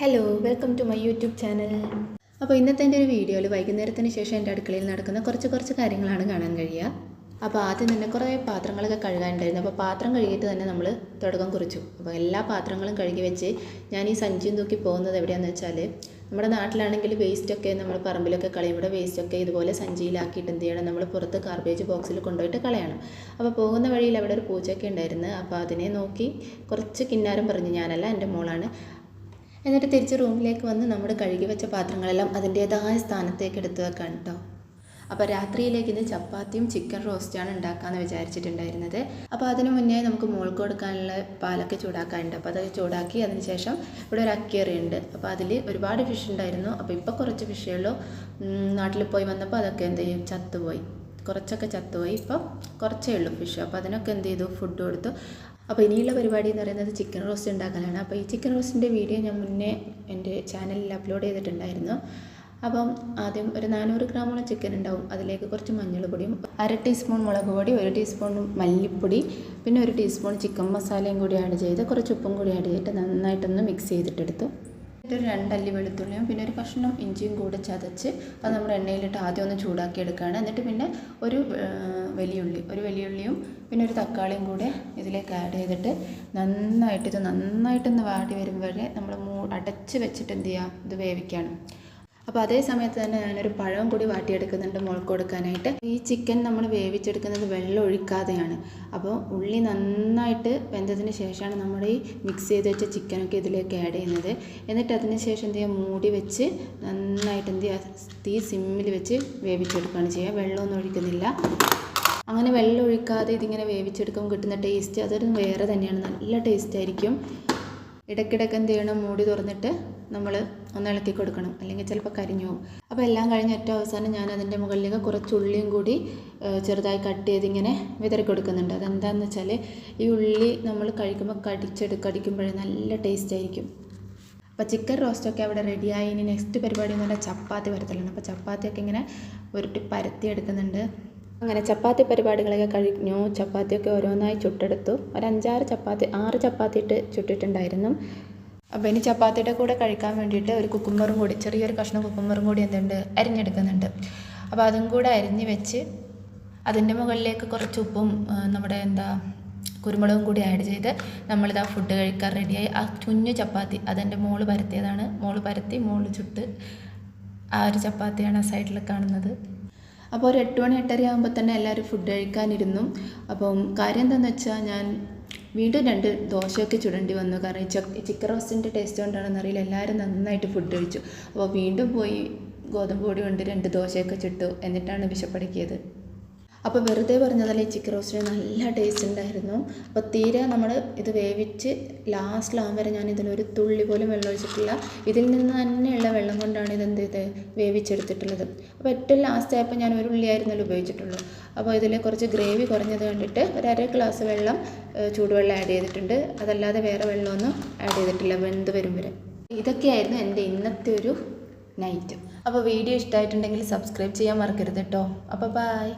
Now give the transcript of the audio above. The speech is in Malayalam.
Hello welcome to my YouTube channel അപ്പോൾ ഇന്നത്തെ എന്റെ ഒരു വീഡിയോയിൽ വൈകുന്നേരത്തിന് ശേഷം എന്റെ അടുക്കളയിൽ നടക്കുന്ന കുറച്ച് കുറച്ച് കാര്യങ്ങളാണ് കാണാൻ കഴിയുക. അപ്പോൾ ആദ്യം തന്നെ കുറേ പാത്രങ്ങളൊക്കെ കഴുകാനുണ്ടായിരുന്നു. അപ്പോൾ പാത്രം കഴുകിയിട്ട് തന്നെ നമ്മൾ തുടക്കം കുറിച്ചു. അപ്പോൾ എല്ലാ പാത്രങ്ങളും കഴുകി വെച്ച് ഞാൻ ഈ സഞ്ചിയും തൂക്കി പോകുന്നത് എവിടെയാണെന്ന് വെച്ചാൽ നമ്മുടെ നാട്ടിലാണെങ്കിൽ വേസ്റ്റൊക്കെ നമ്മൾ പറമ്പിലൊക്കെ കളയും. കളയുമ്പോൾ വേസ്റ്റൊക്കെ ഇതുപോലെ സഞ്ചിയിലാക്കിയിട്ട് എന്ത് ചെയ്യണം? നമ്മൾ പുറത്ത് ഗാർബേജ് ബോക്സിൽ കൊണ്ടുപോയിട്ട് കളയണം. അപ്പോൾ പോകുന്ന വഴിയിൽ അവിടെ ഒരു പൂച്ചയൊക്കെ ഉണ്ടായിരുന്നു. അപ്പോൾ അതിനെ നോക്കി കുറച്ച് കിന്നാരം പറഞ്ഞു. ഞാനല്ല എന്റെ മോളാണ്. എന്നിട്ട് തിരിച്ച് റൂമിലേക്ക് വന്ന് നമ്മൾ കഴുകി വെച്ച പാത്രങ്ങളെല്ലാം അതിന്റേതായ സ്ഥാനത്തേക്ക് എടുത്ത് വെക്കാൻ കേട്ടോ അപ്പോൾ രാത്രിയിലേക്ക് ഇന്ന് ചപ്പാത്തിയും ചിക്കൻ റോസ്റ്റാണ് ഉണ്ടാക്കാമെന്ന് വിചാരിച്ചിട്ടുണ്ടായിരുന്നത്. അപ്പോൾ അതിന് മുന്നേ നമുക്ക് മോൾക്ക് കൊടുക്കാനുള്ള പാലൊക്കെ ചൂടാക്കാനുണ്ട്. അപ്പോൾ അതൊക്കെ ചൂടാക്കി അതിനുശേഷം ഇവിടെ ഒരു അക്കേറി ഉണ്ട് അപ്പോൾ അതിൽ ഒരുപാട് ഫിഷ് ഉണ്ടായിരുന്നു. അപ്പോൾ ഇപ്പോൾ കുറച്ച് ഫിഷേ ഉള്ളൂ. നാട്ടിൽ പോയി വന്നപ്പോൾ അതൊക്കെ എന്ത് ചെയ്യും? ചത്തുപോയി. കുറച്ചൊക്കെ ചത്തുപോയി. ഇപ്പോൾ കുറച്ചേ ഉള്ളൂ ഫിഷ് അപ്പോൾ അതിനൊക്കെ എന്ത് ചെയ്തു? ഫുഡ് കൊടുത്തു. അപ്പോൾ ഇനിയുള്ള പരിപാടി എന്ന് പറയുന്നത് ചിക്കൻ റോസ്റ്റ് ഉണ്ടാക്കാനാണ് അപ്പോൾ ഈ ചിക്കൻ റോസ്റ്റിന്റെ വീഡിയോ ഞാൻ മുന്നേ എന്റെ ചാനലിൽ അപ്ലോഡ് ചെയ്തിട്ടുണ്ടായിരുന്നു. അപ്പം ആദ്യം ഒരു നാനൂറ് ഗ്രാമോളം ചിക്കൻ ഉണ്ടാവും. അതിലേക്ക് കുറച്ച് മഞ്ഞൾപ്പൊടിയും അര ടീസ്പൂൺ മുളക് പൊടി ഒരു ടീസ്പൂൺ മല്ലിപ്പൊടി പിന്നെ ഒരു ടീസ്പൂൺ ചിക്കൻ മസാലയും കൂടി ആഡ് ചെയ്ത് കുറച്ച് ഉപ്പും കൂടി ആഡ് ചെയ്തിട്ട് നന്നായിട്ടൊന്ന് മിക്സ് ചെയ്തിട്ടെടുത്തു. ഒരു രണ്ടല്ലി വെളുത്തുള്ളിയും പിന്നെ ഒരു കഷ്ണം ഇഞ്ചിയും കൂടെ ചതച്ച് അത് നമ്മൾ എണ്ണയിലിട്ട് ആദ്യം ഒന്ന് ചൂടാക്കി എടുക്കുകയാണ് എന്നിട്ട് പിന്നെ ഒരു വലിയുള്ളി ഒരു വലിയുള്ളിയും പിന്നെ ഒരു തക്കാളിയും കൂടെ ഇതിലേക്ക് ആഡ് ചെയ്തിട്ട് നന്നായിട്ട് ഇത് നന്നായിട്ടൊന്ന് വാടി വരുമ്പോഴേ നമ്മൾ മൂ അടച്ച് വെച്ചിട്ട് എന്ത് ചെയ്യുക ഇത് വേവിക്കണം. അപ്പോൾ അതേ സമയത്ത് തന്നെ ഞാനൊരു പഴം കൂടി വാട്ടിയെടുക്കുന്നുണ്ട് മുളക് കൊടുക്കാനായിട്ട്. ഈ ചിക്കൻ നമ്മൾ വേവിച്ചെടുക്കുന്നത് വെള്ളം ഒഴിക്കാതെയാണ്. അപ്പോൾ ഉള്ളി നന്നായിട്ട് വെന്തതിന് ശേഷമാണ് നമ്മൾ ഈ മിക്സ് ചെയ്ത് വെച്ച ചിക്കനൊക്കെ ഇതിലേക്ക് ആഡ് ചെയ്യുന്നത്. എന്നിട്ട് അതിന് ശേഷം എന്ത് ചെയ്യുക മൂടി വെച്ച് നന്നായിട്ട് എന്ത് ചെയ്യുക തീ സിമ്മിൽ വെച്ച് വേവിച്ചെടുക്കുകയാണ് ചെയ്യുക. വെള്ളമൊന്നും ഒഴിക്കുന്നില്ല. അങ്ങനെ വെള്ളം ഒഴിക്കാതെ ഇതിങ്ങനെ വേവിച്ചെടുക്കുമ്പോൾ കിട്ടുന്ന ടേസ്റ്റ് അതൊരു വേറെ തന്നെയാണ്. നല്ല ടേസ്റ്റ് ആയിരിക്കും. ഇടയ്ക്കിടയ്ക്ക് എന്ത് ചെയ്യണം? മൂടി തുറന്നിട്ട് നമ്മൾ ഒന്ന് ഇളക്കി കൊടുക്കണം. അല്ലെങ്കിൽ ചിലപ്പോൾ കരിഞ്ഞു പോകും. അപ്പോൾ എല്ലാം കഴിഞ്ഞ് ഏറ്റവും അവസാനം ഞാൻ അതിന്റെ മുകളിലേക്ക് കുറച്ച് ഉള്ളിയും കൂടി ചെറുതായി കട്ട് ചെയ്ത് ഇങ്ങനെ വിതറി കൊടുക്കുന്നുണ്ട്. അതെന്താണെന്ന് വെച്ചാൽ ഈ ഉള്ളി നമ്മൾ കഴിക്കുമ്പോൾ കടിച്ചെടു കടിക്കുമ്പോഴേ നല്ല ടേസ്റ്റ് ആയിരിക്കും. അപ്പോൾ ചിക്കൻ റോസ്റ്റൊക്കെ അവിടെ റെഡിയായി ഇനി നെക്സ്റ്റ് പരിപാടി എന്ന് പറഞ്ഞാൽ ചപ്പാത്തി പരത്തലാണ് അപ്പോൾ ചപ്പാത്തിയൊക്കെ ഇങ്ങനെ ഉരുട്ടി പരത്തി എടുക്കുന്നുണ്ട്. അങ്ങനെ ചപ്പാത്തി പരിപാടികളൊക്കെ കഴിഞ്ഞു. ചപ്പാത്തിയൊക്കെ ഓരോന്നായി ചുട്ടെടുത്തു. ഒരു അഞ്ചാറ് ചപ്പാത്തി ആറ് ചപ്പാത്തി ഇട്ട് ചുട്ടിട്ടുണ്ടായിരുന്നു. അപ്പോൾ ഇനി ചപ്പാത്തിയുടെ കൂടെ കഴിക്കാൻ വേണ്ടിയിട്ട് ഒരു കുക്കുമ്പറും കൂടി ചെറിയൊരു കഷ്ണം കുക്കുമ്പറും കൂടി എന്തുണ്ട് അരിഞ്ഞെടുക്കുന്നുണ്ട്. അപ്പോൾ അതും കൂടെ അരിഞ്ഞ് വെച്ച് അതിന്റെ മുകളിലേക്ക് കുറച്ച് ഉപ്പും നമ്മുടെ എന്താ കുരുമുളകും കൂടി ആഡ് ചെയ്ത് നമ്മളിതാ ഫുഡ് കഴിക്കാൻ റെഡിയായി ആ കുഞ്ഞു ചപ്പാത്തി അതെന്റെ മോൾ പരത്തിയതാണ്. മോൾ പരത്തി മോൾ ചുട്ട് ആ ഒരു ചപ്പാത്തിയാണ് ആ സൈഡിൽ കാണുന്നത്. അപ്പോൾ ഒരു എട്ട് മണി എട്ടര ആകുമ്പോൾ തന്നെ എല്ലാവരും ഫുഡ് കഴിക്കാനിരുന്നു. അപ്പം കാര്യം എന്താണെന്ന് വെച്ചാൽ ഞാൻ വീണ്ടും രണ്ട് ദോശയൊക്കെ ചുടേണ്ടി വന്നു. കാരണം ചിക്കൻ റോസ്റ്റിന്റെ ടേസ്റ്റ് കൊണ്ടാണെന്ന് അറിയില്ല. എല്ലാവരും നന്നായിട്ട് ഫുഡ് കഴിച്ചു. അപ്പോൾ വീണ്ടും പോയി ഗോതമ്പ് പൊടി കൊണ്ട് രണ്ട് ദോശയൊക്കെ ചുട്ടു. എന്നിട്ടാണ് വിശപ്പടക്കിയത്. അപ്പോൾ വെറുതെ പറഞ്ഞതല്ല ഈ ചിക്കൻ റോസ്റ്റിന് നല്ല ടേസ്റ്റ് ഉണ്ടായിരുന്നു. അപ്പോൾ തീരെ നമ്മൾ ഇത് വേവിച്ച് ലാസ്റ്റിലാകും വരെ ഞാൻ ഇതിലൊരു തുള്ളി പോലും വെള്ളം ഒഴിച്ചിട്ടില്ല. ഇതിൽ നിന്ന് തന്നെയുള്ള വെള്ളം കൊണ്ടാണ് ഇത് എന്ത് ചെയ്ത്? വേവിച്ചെടുത്തിട്ടുള്ളത്. അപ്പോൾ ഏറ്റവും ലാസ്റ്റ് ആയപ്പോൾ ഞാൻ ഒരു ഉള്ളിയായിരുന്നല്ലോ ഉപയോഗിച്ചിട്ടുള്ളൂ. അപ്പോൾ ഇതിൽ കുറച്ച് ഗ്രേവി കുറഞ്ഞത് കണ്ടിട്ട് ഒരു അര ഗ്ലാസ് വെള്ളം ചൂടുവെള്ളം ആഡ് ചെയ്തിട്ടുണ്ട്. അതല്ലാതെ വേറെ വെള്ളമൊന്നും ആഡ് ചെയ്തിട്ടില്ല. വെന്ത് വരും വരെ. ഇതൊക്കെയായിരുന്നു എന്റെ ഇന്നത്തെ ഒരു നൈറ്റ് അപ്പോൾ വീഡിയോ ഇഷ്ടമായിട്ടുണ്ടെങ്കിൽ സബ്സ്ക്രൈബ് ചെയ്യാൻ മറക്കരുത് കേട്ടോ അപ്പോൾ ബായ്